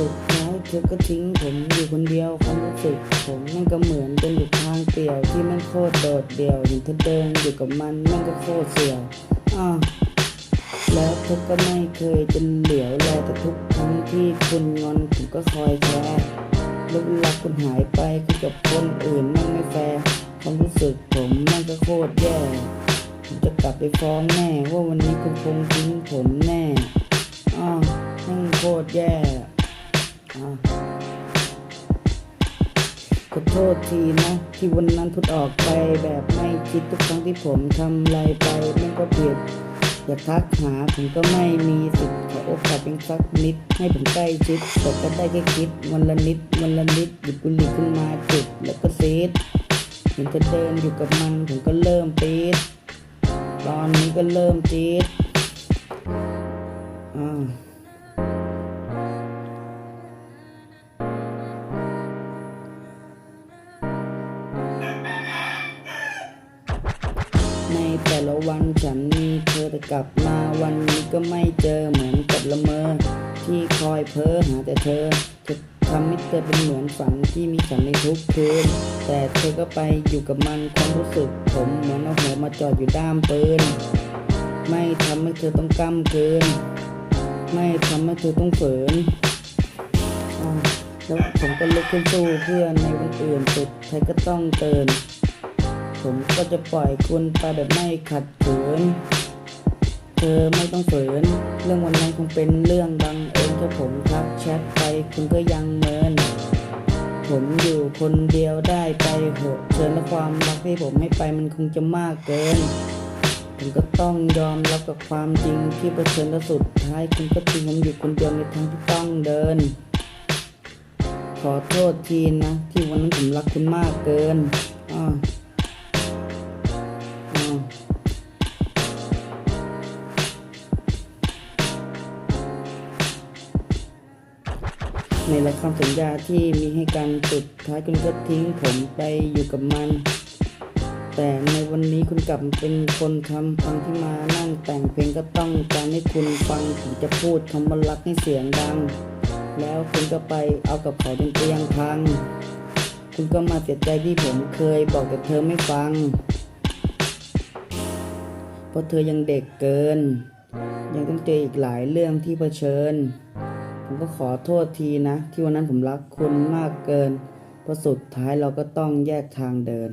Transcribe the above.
สุดท้ายเธอก็ทิ้งผมอยู่คนเดียวความรู้สึกผมมันก็เหมือนเป็นอยู่ทางเปลี่ยวที่มันโคตรโดดเดี่ยวเห็นเธอเดินอยู่กับมันมันก็โคตรเสียวอ่าแล้วเธอก็ไม่เคยจะเหลียวแลแต่ทุกครั้งที่คุณงอนผมก็คอยแคร์ล้วเวลาคุณหายไปคุณกับคนอื่นมันไม่แฟร์ความรู้สึกผมมันก็โคตรแย่ผมจะกลับไปฟ้องแม่ว่าวันนี้คุณคงทิ้งผมแน่อ้าวนั่งโคตรแย่ ขอโทษทีนะ ที่วันนั้นพูดออกไปแบบไม่คิดทุกครั้งที่ผมทำอะไรไปมันก็ผิดอยากทักหาผมก็ไม่มีสิทธิ์ขอโอกาสเป็นสักนิด ให้ผมใกล้ชิดแต่ก็ได้แค่คิดวันละนิดวันละนิดหยิบบุหรี่ขึ้นมาจุดแล้วก็ซีดเห็นเธอเดินอยู่กับมันผมก็เริ่มปี๊ดตอนนี้ก็เริ่มจี๊ด แต่ละวันฉันมีเธอแต่กลับมาวันนี้ก็ไม่เจอเหมือนกับละเมอที่คอยเพ้อหาแต่เธอจะทำให้เธอเป็นเหมือนฝันที่มีฉันในทุกคืนแต่เธอก็ไปอยู่กับมันความรู้สึก ผมเหมือนเอาหัวมาจอดอยู่ด้ามปืนไม่ทำให้เธอต้องกำเกิน ไม่ทำให้เธอต้องฝืนอ่าแล้วผมก็ลุกขึ้นสู้เพื่อนในวันอื่นสุดใครก็ต้องเตือน ผมก็จะปล่อยคุณไปแบบไม่ขัดขืน เธอไม่ต้องฝืน เรื่องวันนั้นคงเป็นเรื่องบังเอิญแค่ผมทักแชทไปคุณก็ยังเมิน ผมอยู่คนเดียวได้ไปเหอะเชิญและความรักที่ผมให้ไปมันคงจะมากเกินผมก็ต้องยอมรับกับความจริงที่เผชิญและสุดท้ายคุณก็ทิ้งผมอยู่คนเดียวในทางที่ต้องเดิน ขอโทษทีนะ ที่วันนั้นผมรักคุณมากเกิน ในหลักคำสัญญาที่มีให้กันสุดท้ายคุณก็ทิ้งผมไปอยู่กับมัน แต่ในวันนี้คุณกลับเป็นคนทำฟังที่มานั่งแต่งเพลงก็ต้องการให้คุณฟังผมจะพูดคำว่ารักให้เสียงดัง แล้วคุณก็ไปเอากับเขาจนเตียงพัง คุณก็มาเสียใจที่ผมเคยบอกแต่เธอไม่ฟัง เพราะเธอยังเด็กเกิน ยังต้องเจออีกหลายเรื่องที่เผชิญ ผมก็ขอโทษทีนะ ที่วันนั้นผมรักคุณมากเกินเพราะสุดท้ายเราก็ต้องแยกทางเดิน